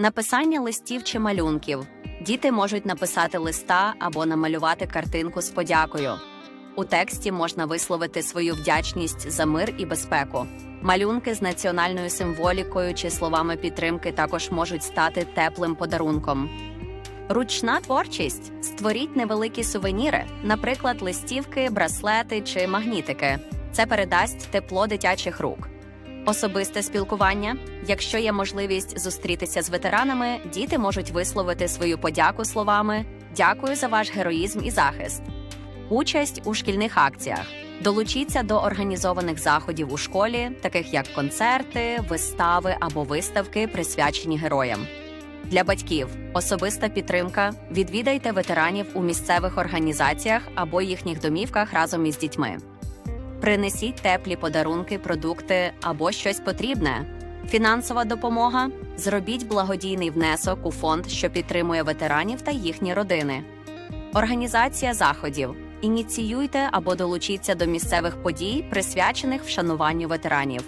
Написання листів чи малюнків. Діти можуть написати листа або намалювати картинку з подякою. У тексті можна висловити свою вдячність за мир і безпеку. Малюнки з національною символікою чи словами підтримки також можуть стати теплим подарунком. Ручна творчість створіть невеликі сувеніри, наприклад, листівки, браслети чи магнітики. Це передасть тепло дитячих рук. Особисте спілкування. Якщо є можливість зустрітися з ветеранами, діти можуть висловити свою подяку словами Дякую за ваш героїзм і захист. Участь у шкільних акціях. Долучіться до організованих заходів у школі, таких як концерти, вистави або виставки, присвячені героям. Для батьків особиста підтримка. Відвідайте ветеранів у місцевих організаціях або їхніх домівках разом із дітьми. Принесіть теплі подарунки, продукти або щось потрібне. Фінансова допомога. Зробіть благодійний внесок у фонд, що підтримує ветеранів та їхні родини. Організація заходів. Ініціюйте або долучіться до місцевих подій, присвячених вшануванню ветеранів.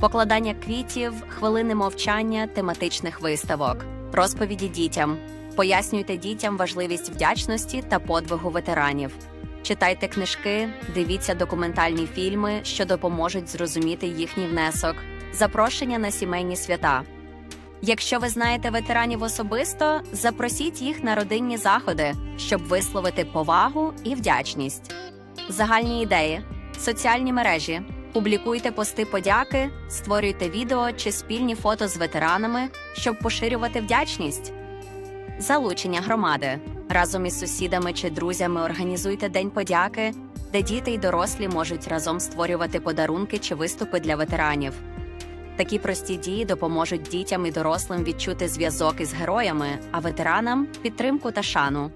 Покладання квітів, хвилини мовчання, тематичних виставок, розповіді дітям. Пояснюйте дітям важливість вдячності та подвигу ветеранів. Читайте книжки, дивіться документальні фільми, що допоможуть зрозуміти їхній внесок, запрошення на сімейні свята. Якщо ви знаєте ветеранів особисто, запросіть їх на родинні заходи, щоб висловити повагу і вдячність. Загальні ідеї, соціальні мережі. Публікуйте пости подяки, створюйте відео чи спільні фото з ветеранами, щоб поширювати вдячність. Залучення громади разом із сусідами чи друзями організуйте День подяки, де діти й дорослі можуть разом створювати подарунки чи виступи для ветеранів. Такі прості дії допоможуть дітям і дорослим відчути зв'язок із героями, а ветеранам підтримку та шану.